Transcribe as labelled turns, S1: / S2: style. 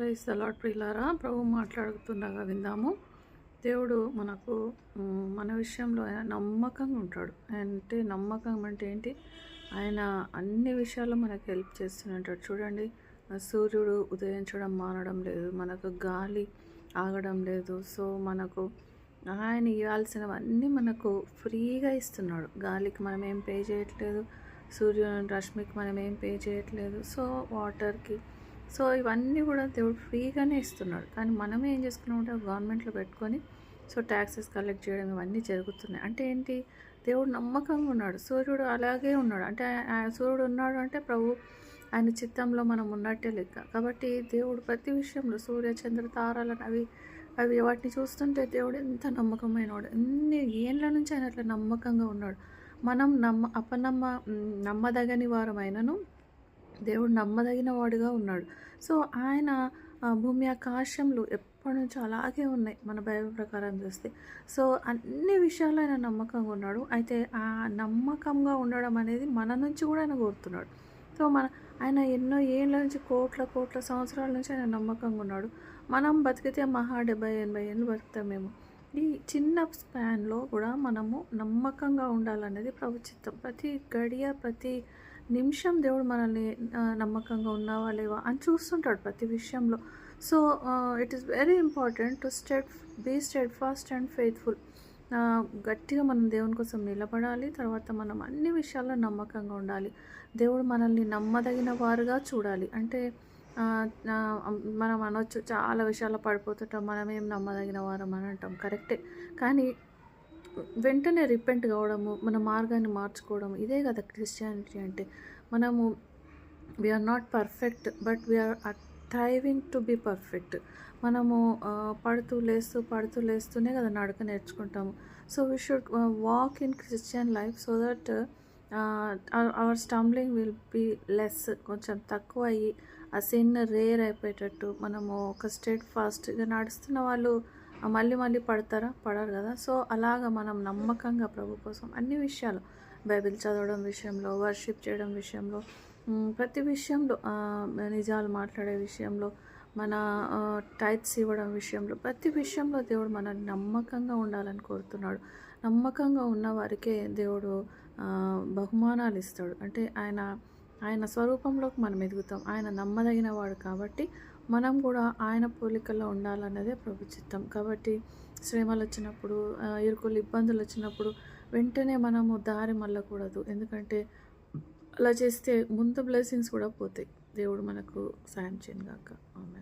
S1: Price allot ప్రియులారా ప్రభు మాట్లాడుతుండగా విందాము. దేవుడు మనకు మన విషయంలో ఆయన నమ్మకంగా ఉంటాడు. అంటే నమ్మకం అంటే ఏంటి? ఆయన అన్ని విషయాల్లో మనకు హెల్ప్ చేస్తుంటాడు చూడండి సూర్యుడు ఉదయించడం మానడం లేదు మనకు గాలి ఆగడం లేదు. సో మనకు ఆయన ఇవ్వాల్సినవన్నీ మనకు ఫ్రీగా ఇస్తున్నాడు. గాలికి మనం ఏం పే చేయట్లేదు సూర్యుని రశ్మికి మనం ఏం పే చేయట్లేదు. సో వాటర్కి సో ఇవన్నీ కూడా దేవుడు ఫ్రీగానే ఇస్తున్నాడు. కానీ మనమే ఏం చేసుకున్నామంటే గవర్నమెంట్లో పెట్టుకొని సో ట్యాక్సెస్ కలెక్ట్ చేయడం ఇవన్నీ జరుగుతున్నాయి. అంటే ఏంటి? దేవుడు నమ్మకంగా ఉన్నాడు. సూర్యుడు అలాగే ఉన్నాడు. అంటే ఆయన సూర్యుడు ఉన్నాడు అంటే ప్రభు ఆయన చిత్తంలో మనం ఉన్నట్టే లెక్క. కాబట్టి దేవుడు ప్రతి విషయంలో సూర్య చంద్ర తారాలను అవి అవి వాటిని చూస్తుంటే దేవుడు ఎంత నమ్మకమైన వాడు ఎన్ని ఏళ్ళ నుంచి ఆయన అట్లా నమ్మకంగా ఉన్నాడు. మనం నమ్మ అపనమ్మ నమ్మదగని వారమైనను దేవుడు నమ్మదగిన వాడుగా ఉన్నాడు. సో ఆయన భూమి ఆకాశంలో ఎప్పటి నుంచో అలాగే ఉన్నాయి మన బైబిల్ ప్రకారం చూస్తే. సో అన్ని విషయాల్లో ఆయన నమ్మకంగా ఉన్నాడు. అయితే ఆ నమ్మకంగా ఉండడం అనేది మన నుంచి కూడా ఆయన కోరుతున్నాడు. సో మన ఆయన ఎన్నో ఏళ్ళ నుంచి కోట్ల కోట్ల సంవత్సరాల నుంచి ఆయన నమ్మకంగా ఉన్నాడు. మనం బతికితే మహా డెబ్బై ఎనభై ఏళ్ళు బతుకుతామేమో ఈ చిన్న స్పాన్లో కూడా మనము నమ్మకంగా ఉండాలనేది ప్రభుత్వం ప్రతి గడియ ప్రతి నిమిషం దేవుడు మనల్ని నమ్మకంగా ఉన్నావా లేవా అని చూస్తుంటాడు ప్రతి విషయంలో. So it is very important to stead be steadfast and faithful గట్టిగా మనం దేవుని కోసం నిలబడాలి తర్వాత మనం అన్ని విషయాల్లో నమ్మకంగా ఉండాలి. దేవుడు మనల్ని నమ్మదగిన వారుగా చూడాలి. అంటే మనం అనొచ్చు చాలా విషయాల్లో పడిపోతుంటాం మనం ఏం నమ్మదగిన వారం అని అంటాం. కరెక్టే. కానీ వెంటనే రిపెంట్ కావడము మన మార్గాన్ని మార్చుకోవడం ఇదే కదా క్రిస్టియానిటీ అంటే. మనము we're not perfect but we're striving to be perfect మనము పడుతూ లేస్తూ పడుతూ లేస్తూనే కదా నడక నేర్చుకుంటాము. So we should walk in Christian life so that our stumbling will be less కొంచెం తక్కువ అయ్యి ఆ సిన్ రేర్ అయిపోయేటట్టు మనము ఒక స్టేట్ ఫాస్ట్గా నడుస్తున్న వాళ్ళు మళ్ళీ మళ్ళీ పడతారా? పడరు కదా. సో అలాగా మనం నమ్మకంగా ప్రభు కోసం అన్ని విషయాలు బైబిల్ చదవడం విషయంలో వర్షిప్ చేయడం విషయంలో ప్రతి విషయంలో నిజాలు మాట్లాడే విషయంలో మన టైట్స్ ఇవ్వడం విషయంలో ప్రతి విషయంలో దేవుడు మనల్ని నమ్మకంగా ఉండాలని కోరుతున్నాడు. నమ్మకంగా ఉన్న వారికే దేవుడు బహుమానాలు ఇస్తాడు. అంటే ఆయన ఆయన స్వరూపంలోకి మనం ఎదుగుతాం. ఆయన నమ్మదగిన వాడు కాబట్టి మనం కూడా ఆయన పోలికల్లో ఉండాలన్నదే ప్రభు చిత్తం. కాబట్టి శ్రమలు వచ్చినప్పుడు ఇరుకులు ఇబ్బందులు వచ్చినప్పుడు వెంటనే మనము దారి మళ్ళకూడదు. ఎందుకంటే అలా చేస్తే ముందు బ్లెస్సింగ్స్ కూడా పోతాయి. దేవుడు మనకు సాయం చేయను గాక. ఆమె